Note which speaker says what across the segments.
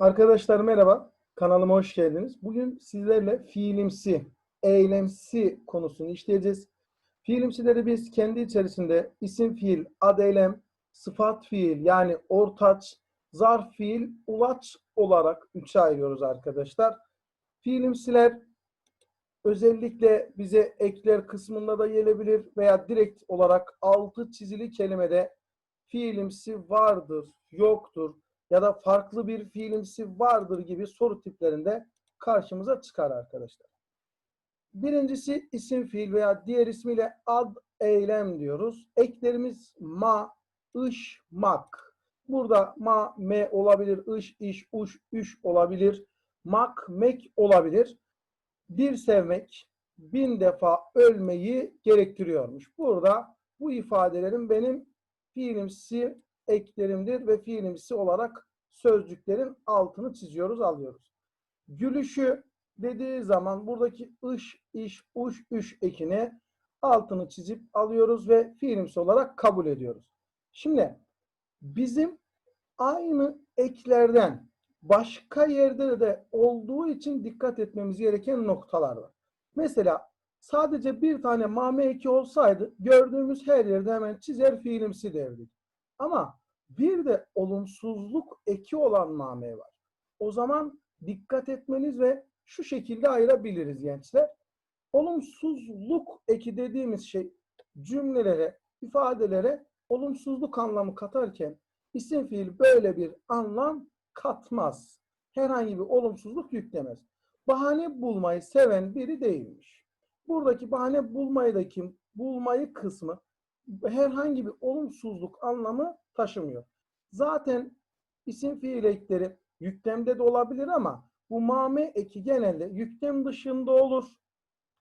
Speaker 1: Arkadaşlar merhaba. Kanalıma hoş geldiniz. Bugün sizlerle fiilimsi, eylemsi konusunu işleyeceğiz. Fiilimsileri biz kendi içerisinde isim fiil, ad eylem, sıfat fiil yani ortaç, zarf fiil, ulaç olarak üçe ayırıyoruz arkadaşlar. Fiilimsiler özellikle bize ekler kısmında da gelebilir veya direkt olarak altı çizili kelimede fiilimsi vardır, yoktur, ya da farklı bir fiilimsi vardır gibi soru tiplerinde karşımıza çıkar arkadaşlar. Birincisi isim fiil veya diğer ismiyle ad eylem diyoruz. Eklerimiz ma, ış, mak. Burada ma, me olabilir, ış, iş, uş, üş olabilir. Mak, mek olabilir. Bir sevmek, bin defa ölmeyi gerektiriyormuş. Burada bu ifadelerin benim fiilimsi eklerimdir ve fiilimsi olarak sözcüklerin altını çiziyoruz, alıyoruz. Gülüşü dediği zaman buradaki ış, iş, uş, üş ekini altını çizip alıyoruz ve fiilimsi olarak kabul ediyoruz. Şimdi bizim aynı eklerden başka yerde de olduğu için dikkat etmemiz gereken noktalar var. Mesela sadece bir tane mame eki olsaydı gördüğümüz her yerde hemen çizer fiilimsi derdik. Ama bir de olumsuzluk eki olan mame var. O zaman dikkat etmeniz ve şu şekilde ayırabiliriz gençler. Olumsuzluk eki dediğimiz şey cümlelere, ifadelere olumsuzluk anlamı katarken isim fiil böyle bir anlam katmaz. Herhangi bir olumsuzluk yüklemez. Bahane bulmayı seven biri değilmiş. Buradaki bahane bulmayı da kim? Bulmayı kısmı herhangi bir olumsuzluk anlamı taşımıyor. Zaten isim fiil ekleri yüklemde de olabilir ama bu mame eki genelde yüklem dışında olur.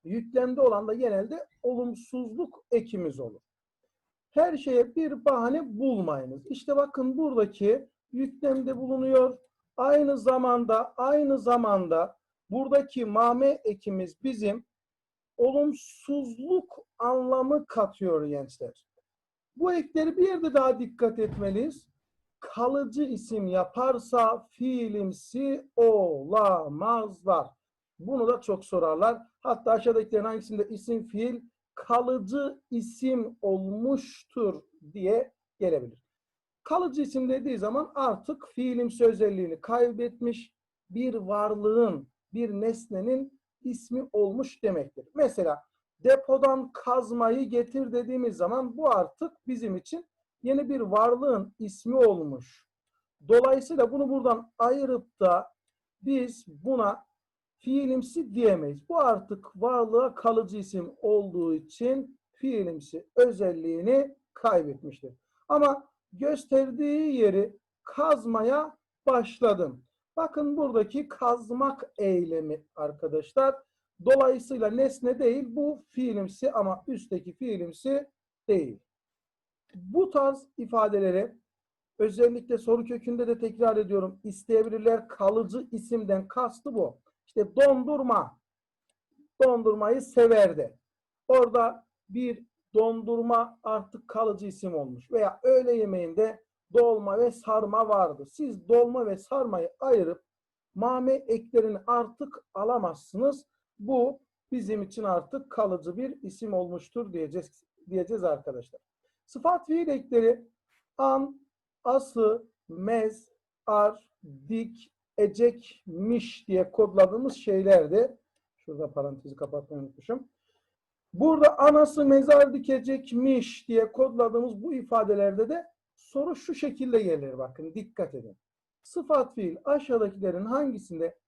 Speaker 1: Yüklemde olan da genelde olumsuzluk ekimiz olur. Her şeye bir bahane bulmayınız. İşte bakın buradaki yüklemde bulunuyor. Aynı zamanda aynı zamanda buradaki mame ekimiz bizim olumsuzluk anlamı katıyor gençler. Bu ekleri bir yerde daha dikkat etmeliyiz. Kalıcı isim yaparsa fiilimsi olamazlar. Bunu da çok sorarlar. Hatta aşağıdakilerin hangisinde isim fiil kalıcı isim olmuştur diye gelebilir. Kalıcı isim dediği zaman artık fiilimsi özelliğini kaybetmiş bir varlığın, bir nesnenin ismi olmuş demektir. Mesela depodan kazmayı getir dediğimiz zaman bu artık bizim için yeni bir varlığın ismi olmuş. Dolayısıyla bunu buradan ayırıp da biz buna fiilimsi diyemeyiz. Bu artık varlığa kalıcı isim olduğu için fiilimsi özelliğini kaybetmiştir. Ama gösterdiği yeri kazmaya başladım. Bakın buradaki kazmak eylemi arkadaşlar. Dolayısıyla nesne değil bu fiilimsi ama üstteki fiilimsi değil. Bu tarz ifadeleri özellikle soru kökünde de tekrar ediyorum isteyebilirler. Kalıcı isimden kastı bu. İşte dondurma. Dondurmayı severdi. Orada bir dondurma artık kalıcı isim olmuş. Veya öğle yemeğinde dolma ve sarma vardı. Siz dolma ve sarmayı ayırıp mame eklerini artık alamazsınız. Bu bizim için artık kalıcı bir isim olmuştur diyeceğiz, diyeceğiz arkadaşlar. Sıfat fiil ekleri an, ası, mez, ar, dik, ecek, miş diye kodladığımız şeylerdi. Şurada parantezi kapatmayı unutmuşum. Burada anası mezar dikecekmiş diye kodladığımız bu ifadelerde de soru şu şekilde gelir bakın dikkat edin. Sıfat fiil aşağıdakilerin hangisinde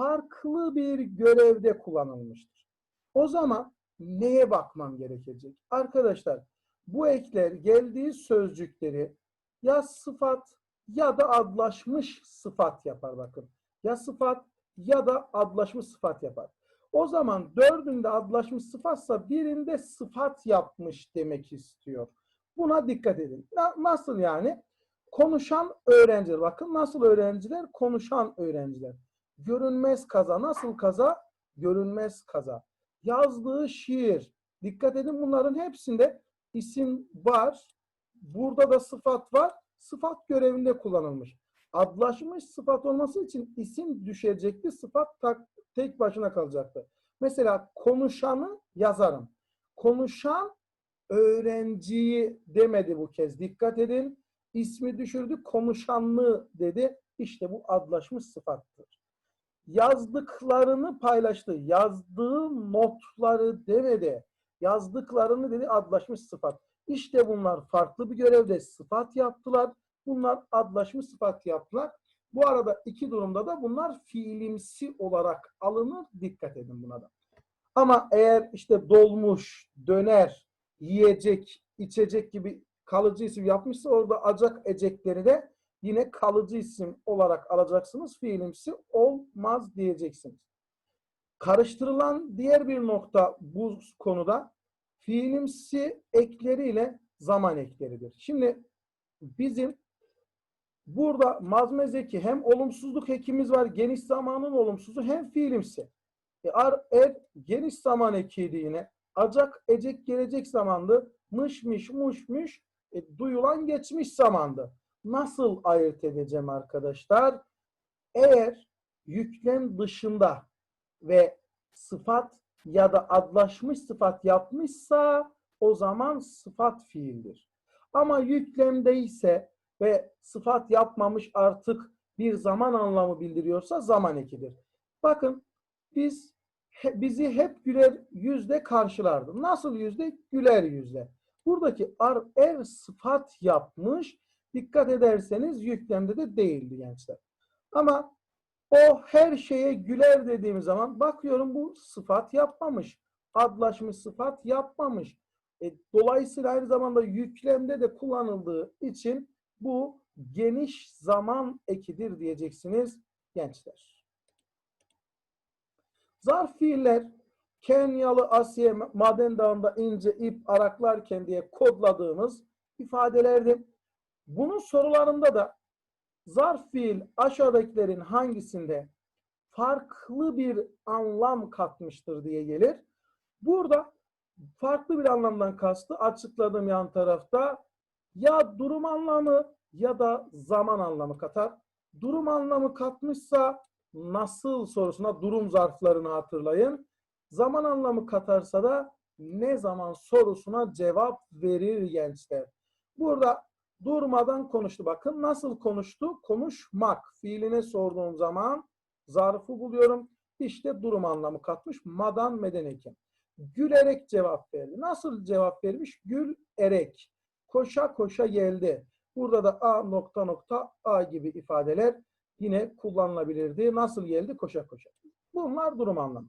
Speaker 1: farklı bir görevde kullanılmıştır? O zaman neye bakmam gerekecek? Arkadaşlar bu ekler geldiği sözcükleri ya sıfat ya da adlaşmış sıfat yapar bakın. Ya sıfat ya da adlaşmış sıfat yapar. O zaman dördünde adlaşmış sıfatsa birinde sıfat yapmış demek istiyor. Buna dikkat edin. nasıl yani? Konuşan öğrenciler. Bakın nasıl öğrenciler? Konuşan öğrenciler. Görünmez kaza. Nasıl kaza? Görünmez kaza. Yazdığı şiir. Dikkat edin bunların hepsinde isim var. Burada da sıfat var. Sıfat görevinde kullanılmış. Adlaşmış sıfat olması için isim düşecekti. Sıfat tak- tek başına kalacaktı. Mesela konuşanı yazarım. Konuşan öğrenciyi demedi bu kez. Dikkat edin. İsmi düşürdü. Konuşanlı dedi. İşte bu adlaşmış sıfattır. Yazdıklarını paylaştı. Yazdığı notları demedi. Yazdıklarını dedi adlaşmış sıfat. İşte bunlar farklı bir görevde sıfat yaptılar. Bunlar adlaşmış sıfat yaptılar. Bu arada iki durumda da bunlar fiilimsi olarak alınır. Dikkat edin buna da. Ama eğer işte dolmuş, döner, yiyecek, içecek gibi kalıcı isim yapmışsa orada acak ecekleri de yine kalıcı isim olarak alacaksınız. Fiilimsi olmaz diyeceksiniz. Karıştırılan diğer bir nokta bu konuda fiilimsi ekleriyle zaman ekleridir. Şimdi bizim burada mazmezeki hem olumsuzluk ekimiz var, geniş zamanın olumsuzu hem fiilimsi. E, ar, er geniş zaman ekiydi yine. Acak, ecek, gelecek zamandı. Mış, miş, muş, müş. E, duyulan geçmiş zamandı. Nasıl ayırt edeceğim arkadaşlar? Eğer yüklem dışında ve sıfat ya da adlaşmış sıfat yapmışsa o zaman sıfat fiildir. Ama yüklemde ise ve sıfat yapmamış artık bir zaman anlamı bildiriyorsa zaman ekidir. Bakın biz bizi hep güler yüzle karşılardı. Nasıl yüzle? Güler yüzle. Buradaki ar er sıfat yapmış. Dikkat ederseniz yüklemde de değildi gençler. Ama o her şeye güler dediğim zaman bakıyorum bu sıfat yapmamış. Adlaşmış sıfat yapmamış. E, dolayısıyla aynı zamanda yüklemde de kullanıldığı için bu geniş zaman ekidir diyeceksiniz gençler. Zarf fiiller Kenyalı Asiye Maden Dağı'nda ince ip araklarken diye kodladığımız ifadelerdi. Bunun sorularında da zarf fiil aşağıdakilerin hangisinde farklı bir anlam katmıştır diye gelir. Burada farklı bir anlamdan kastı açıkladığım yan tarafta ya durum anlamı ya da zaman anlamı katar. Durum anlamı katmışsa nasıl sorusuna durum zarflarını hatırlayın. Zaman anlamı katarsa da ne zaman sorusuna cevap verir gençler. Burada durmadan konuştu. Bakın nasıl konuştu? Konuşmak. Fiiline sorduğum zaman zarfı buluyorum. İşte durum anlamı katmış. Madan medeniyken. Gülerek cevap verdi. Nasıl cevap vermiş? Gül erek. Koşa koşa geldi. Burada da a nokta nokta a gibi ifadeler yine kullanılabilirdi. Nasıl geldi? Koşa koşa. Bunlar durum anlamı.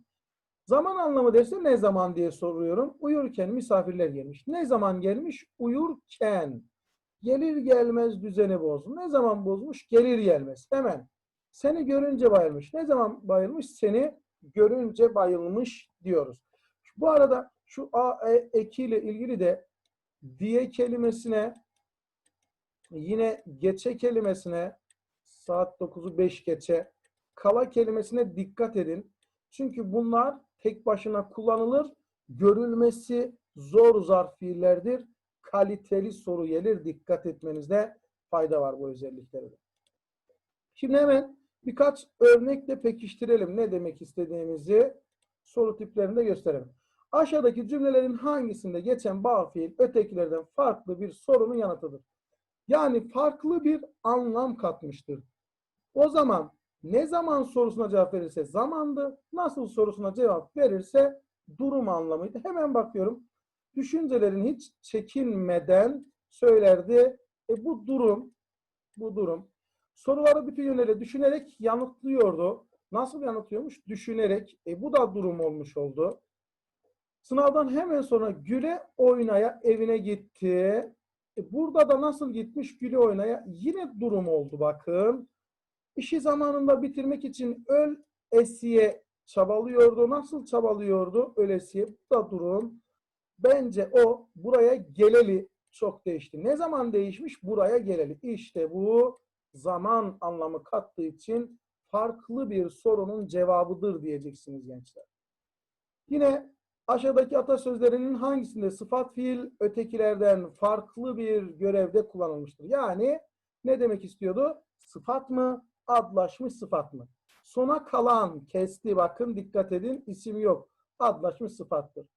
Speaker 1: Zaman anlamı derse ne zaman diye soruyorum. Uyurken misafirler gelmiş. Ne zaman gelmiş? Uyurken. Gelir gelmez düzeni bozdu. Ne zaman bozmuş? Gelir gelmez. Hemen. Seni görünce bayılmış. Ne zaman bayılmış? Seni görünce bayılmış diyoruz. Bu arada şu a e, ekiyle ilgili de diye kelimesine yine geçe kelimesine saat 9'u 5 geçe kala kelimesine dikkat edin. Çünkü bunlar tek başına kullanılır. Görülmesi zor zarf fiillerdir. Kaliteli soru gelir. Dikkat etmenizde fayda var bu özelliklerde. Şimdi hemen birkaç örnekle pekiştirelim ne demek istediğimizi soru tiplerinde gösterelim. Aşağıdaki cümlelerin hangisinde geçen bağ fiil ötekilerden farklı bir sorunun yanıtıdır? Yani farklı bir anlam katmıştır. O zaman ne zaman sorusuna cevap verirse zamandı, nasıl sorusuna cevap verirse durum anlamıydı. Hemen bakıyorum. Düşüncelerin hiç çekinmeden söylerdi. E bu durum, bu durum. Soruları bütün yönlere düşünerek yanıtlıyordu. Nasıl yanıtlıyormuş? Düşünerek. E bu da durum olmuş oldu. Sınavdan hemen sonra güle oynaya evine gitti. E burada da nasıl gitmiş güle oynaya? Yine durum oldu bakın. İşi zamanında bitirmek için öl esiye çabalıyordu. Nasıl çabalıyordu? Ölesiye. Bu da durum. Bence o buraya geleli çok değişti. Ne zaman değişmiş? Buraya geleli. İşte bu zaman anlamı kattığı için farklı bir sorunun cevabıdır diyeceksiniz gençler. Yine aşağıdaki atasözlerinin hangisinde sıfat fiil ötekilerden farklı bir görevde kullanılmıştır? Yani ne demek istiyordu? sıfat mı? Adlaşmış sıfat mı? Sona kalan kesti bakın dikkat edin isim yok. Adlaşmış sıfattır.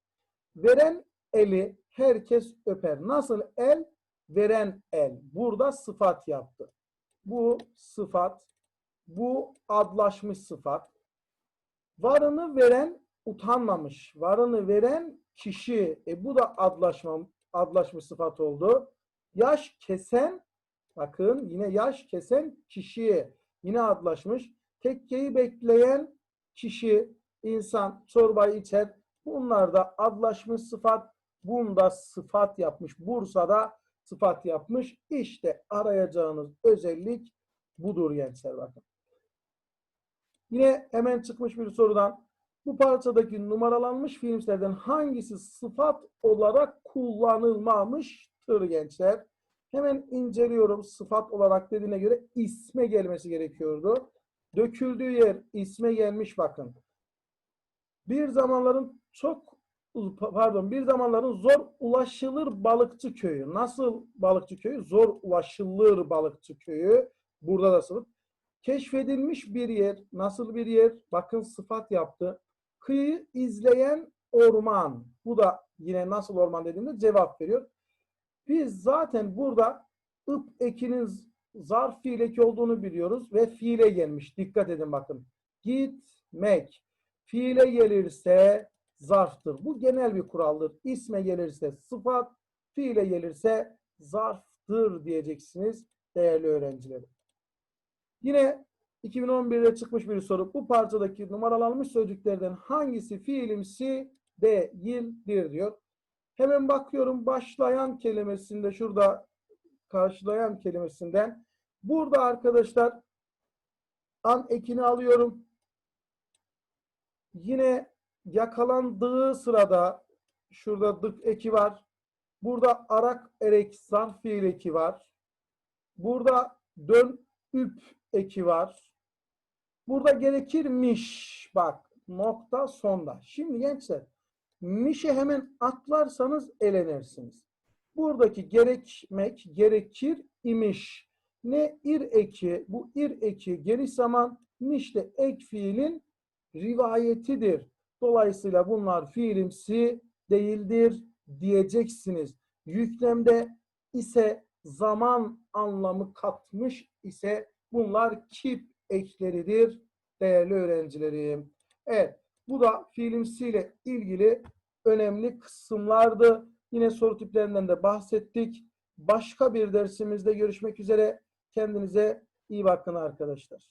Speaker 1: Veren eli herkes öper. Nasıl el? Veren el. Burada sıfat yaptı. Bu sıfat. Bu adlaşmış sıfat. Varını veren utanmamış. Varını veren kişi. E bu da adlaşma, adlaşmış sıfat oldu. Yaş kesen bakın yine yaş kesen kişi. Yine adlaşmış. Tekkeyi bekleyen kişi, insan çorbayı içer. Bunlar da adlaşmış sıfat. Bunda sıfat yapmış. Bursa'da sıfat yapmış. İşte arayacağınız özellik budur gençler bakın. Yine hemen çıkmış bir sorudan. Bu parçadaki numaralanmış fiilimslerden hangisi sıfat olarak kullanılmamıştır gençler? Hemen inceliyorum. Sıfat olarak dediğine göre isme gelmesi gerekiyordu. Döküldüğü yer isme gelmiş bakın. Bir zamanların çok pardon bir zamanların zor ulaşılır balıkçı köyü. Nasıl balıkçı köyü? Zor ulaşılır balıkçı köyü. Burada da sıfat. Keşfedilmiş bir yer. Nasıl bir yer? Bakın sıfat yaptı. Kıyı izleyen orman. Bu da yine nasıl orman dediğimde cevap veriyor. Biz zaten burada ıp ekinin zarf fiil olduğunu biliyoruz ve fiile gelmiş. Dikkat edin bakın. Gitmek. Fiile gelirse zarftır. Bu genel bir kuraldır. İsme gelirse sıfat, fiile gelirse zarftır diyeceksiniz değerli öğrencilerim. Yine 2011'de çıkmış bir soru. Bu parçadaki numaralanmış sözcüklerden hangisi fiilimsi değildir diyor. Hemen bakıyorum başlayan kelimesinde şurada karşılayan kelimesinden. Burada arkadaşlar an ekini alıyorum. Yine yakalandığı sırada şurada dık eki var. Burada arak erek zarf fiil eki var. Burada dön üp eki var. Burada gerekirmiş. Bak nokta sonda. Şimdi gençler mişe hemen atlarsanız elenirsiniz. Buradaki gerekmek gerekir imiş. Ne ir eki? Bu ir eki geniş zaman miş de ek fiilin rivayetidir. Dolayısıyla bunlar fiilimsi değildir diyeceksiniz. Yüklemde ise zaman anlamı katmış ise bunlar kip ekleridir değerli öğrencilerim. Evet bu da fiilimsiyle ilgili önemli kısımlardı. Yine soru tiplerinden de bahsettik. Başka bir dersimizde görüşmek üzere. Kendinize iyi bakın arkadaşlar.